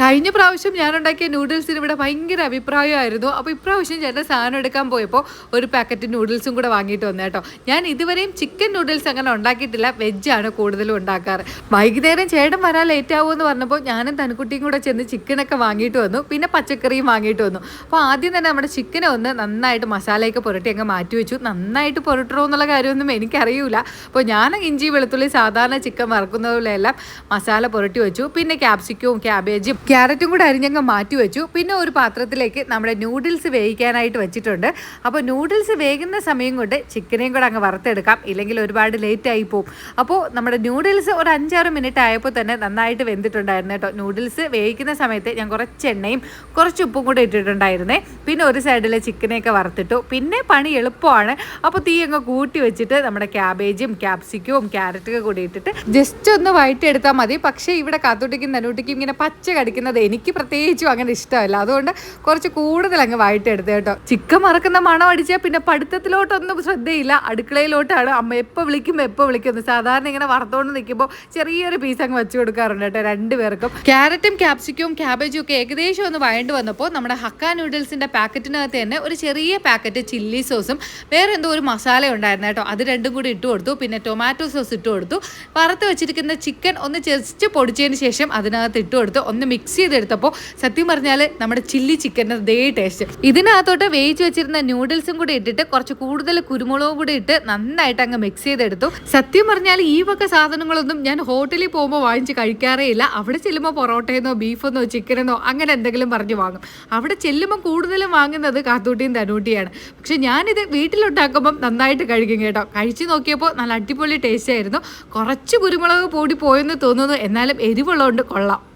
കഴിഞ്ഞ പ്രാവശ്യം ഞാൻ ഉണ്ടാക്കിയ നൂഡിൽസിന് ഇവിടെ ഭയങ്കര അഭിപ്രായമായിരുന്നു. അപ്പോൾ ഇപ്രാവശ്യം ചേട്ടൻ സാധനം എടുക്കാൻ പോയപ്പോൾ ഒരു പാക്കറ്റ് നൂഡിൽസും കൂടെ വാങ്ങിയിട്ട് വന്നു കേട്ടോ. ഞാൻ ഇതുവരെയും ചിക്കൻ നൂഡിൽസ് അങ്ങനെ ഉണ്ടാക്കിയിട്ടില്ല. വെജാണ് കൂടുതലും ഉണ്ടാക്കാറ്. വൈകുന്നേരം ചേട്ടൻ വരാൻ ലേറ്റ് ആവുമെന്ന് പറഞ്ഞപ്പോൾ ഞാനും തനുക്കുട്ടിയും കൂടെ ചെന്ന് ചിക്കനൊക്കെ വാങ്ങിയിട്ട് വന്നു. പിന്നെ പച്ചക്കറിയും വാങ്ങിയിട്ട് വന്നു. അപ്പോൾ ആദ്യം തന്നെ നമ്മുടെ ചിക്കനെ ഒന്ന് നന്നായിട്ട് മസാലയൊക്കെ പുരട്ടി അങ്ങ് മാറ്റി വെച്ചു. നന്നായിട്ട് പുരട്ടണോ എന്നുള്ള കാര്യമൊന്നും എനിക്കറിയില്ല അപ്പോൾ ഞാൻ ഇഞ്ചി വെളുത്തുള്ളി സാധാരണ ചിക്കൻ വറക്കുന്ന പോലെയെല്ലാം മസാല പുരട്ടി വെച്ചു. പിന്നെ ക്യാപ്സിക്കവും ക്യാബേജും ക്യാരറ്റും കൂടെ അരിഞ്ഞങ്ങ് മാറ്റി വെച്ചു. പിന്നെ ഒരു പാത്രത്തിലേക്ക് നമ്മുടെ നൂഡിൽസ് വേവിക്കാനായിട്ട് വെച്ചിട്ടുണ്ട്. അപ്പോൾ നൂഡിൽസ് വേകുന്ന സമയം കൊണ്ട് ചിക്കനെയും കൂടെ അങ്ങ് വറുത്തെടുക്കാം. ഇല്ലെങ്കിൽ ഒരുപാട് ലേറ്റ് ആയി പോകും അപ്പോൾ നമ്മുടെ നൂഡിൽസ് ഒരു അഞ്ചാറ് മിനിറ്റ് ആയപ്പോൾ തന്നെ നന്നായിട്ട് വെന്തിട്ടുണ്ടായിരുന്നു കേട്ടോ. നൂഡിൽസ് വേവിക്കുന്ന സമയത്ത് ഞാൻ കുറച്ച് എണ്ണയും കുറച്ച് ഉപ്പും കൂടെ ഇട്ടിട്ടുണ്ടായിരുന്നേ. പിന്നെ ഒരു സൈഡിൽ ചിക്കനെയൊക്കെ വറുത്തിട്ടു. പിന്നെ പണി എളുപ്പമാണ്. അപ്പോൾ തീ അങ്ങ് കൂട്ടി വെച്ചിട്ട് നമ്മുടെ ക്യാബേജും ക്യാപ്സിക്കവും ക്യാരറ്റൊക്കെ കൂടി ഇട്ടിട്ട് ജസ്റ്റ് ഒന്ന് വഴറ്റിയെടുത്താൽ മതി. പക്ഷേ ഇവിടെ കാത്തോട്ടിക്കും നനൂട്ടിക്കും ഇങ്ങനെ പച്ച കടിക്കുന്നത് എനിക്ക് പ്രത്യേകിച്ചും അങ്ങനെ ഇഷ്ടമല്ല. അതുകൊണ്ട് കുറച്ച് കൂടുതൽ അങ്ങ് വഴറ്റിയെടുത്ത് കേട്ടോ. ചിക്കൻ മറക്കുന്ന മണം അടിച്ചാൽ പിന്നെ പഠിത്തത്തിലോട്ടൊന്നും ശ്രദ്ധയില്ല. അടുക്കളയിലോട്ടാണ് അമ്മ എപ്പോൾ വിളിക്കുമ്പോൾ എപ്പോൾ വിളിക്കുന്നു സാധാരണ ഇങ്ങനെ വറുത്തോണ്ട് നിൽക്കുമ്പോൾ ചെറിയൊരു പീസ് അങ്ങ് വെച്ച് കൊടുക്കാറുണ്ട് കേട്ടോ രണ്ടുപേർക്കും. ക്യാരറ്റും ക്യാപ്സിക്കവും ക്യാബേജും ഒക്കെ ഏകദേശം ഒന്ന് വഴണ്ട് വന്നപ്പോൾ നമ്മുടെ ഹക്ക നൂഡിൽസിന്റെ പാക്കറ്റിനകത്ത് തന്നെ ഒരു ചെറിയ പാക്കറ്റ് ചില്ലി സോസും വേറെ എന്തോ ഒരു മസാല ഉണ്ടായിരുന്നു കേട്ടോ. അത് രണ്ടും കൂടി ഇട്ട് കൊടുത്തു. പിന്നെ ടൊമാറ്റോ സോസ് ഇട്ട് കൊടുത്തു. വറുത്ത് വെച്ചിരിക്കുന്ന ചിക്കൻ ഒന്ന് ജസ്റ്റ് പൊടിച്ചതിന് ശേഷം അതിനകത്ത് ഇട്ട് കൊടുത്തു. ഒന്ന് മിക്സ് ചെയ്തെടുത്തപ്പോൾ സത്യം പറഞ്ഞാൽ നമ്മുടെ ചില്ലി ചിക്കന്റെ ദേ ടേസ്റ്റ് ഇതിനകത്തോട്ട് വേവിച്ച് വെച്ചിരുന്ന നൂഡിൽസും കൂടി ഇട്ടിട്ട് കുറച്ച് കൂടുതൽ കുരുമുളകും കൂടി ഇട്ട് നന്നായിട്ട് അങ്ങ് മിക്സ് ചെയ്തെടുത്തു. സത്യം പറഞ്ഞാൽ ഈ വക സാധനങ്ങളൊന്നും ഞാൻ ഹോട്ടലിൽ പോകുമ്പോൾ വാങ്ങിച്ച് കഴിക്കാറേ ഇല്ല. അവിടെ ചെല്ലുമ്പോൾ പൊറോട്ടയെന്നോ ബീഫെന്നോ ചിക്കനെന്നോ അങ്ങനെ എന്തെങ്കിലും പറഞ്ഞ് വാങ്ങും. അവിടെ ചെല്ലുമ്പോൾ കൂടുതലും വാങ്ങുന്നത് കാത്തൂട്ടിയും തനൂട്ടിയാണ് പക്ഷെ ഞാനിത് വീട്ടിലുണ്ടാക്കുമ്പം നന്നായിട്ട് കഴിക്കും കേട്ടോ. കഴിച്ചു നോക്കിയപ്പോൾ നല്ല അടിപൊളി ടേസ്റ്റ് ആയിരുന്നു. കുറച്ച് കുരുമുളക് പൊടി പോയെന്ന് തോന്നുന്നു. എന്നാലും എരിവുള്ളതുകൊണ്ട് കൊള്ളാം.